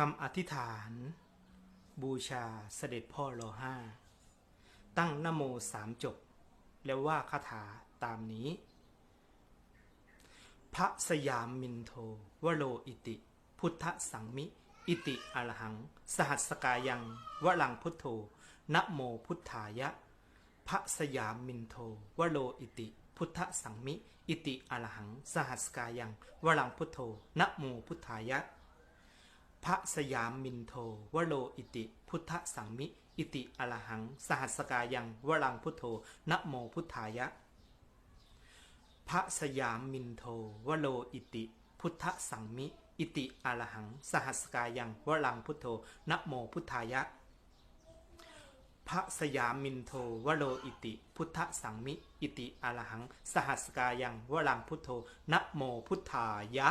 คำอธิษฐาน บูชาเสด็จพ่อรอห้า ตั้งนโมสามจบ แล้วว่าคาถาตามนี้ พระสยามมินโทวโรอิติ พุทธสังมิ อิติอรหัง สหัสกายังวลังพุทโธนโมพุทธายะ พระสยามมินโทวโรอิติ พุทธสังมิ อิติอรหัง สหัสกายังวลังพุทโธนโมพุทธายะ พระสยามมินโทวโรอิติ พุทธสังมิ อิติอรหัง สหัสกายังวรังพุทโธนะโมพุทธายะ พระสยามมินโทวโรอิติ พุทธสังมิ อิติอรหัง สหัสกายังวรังพุทโธนะโมพุทธายะ พระสยามมินโทวโรอิติ พุทธสังมิ อิติอรหัง สหัสกายังวรังพุทโธนะโมพุทธายะ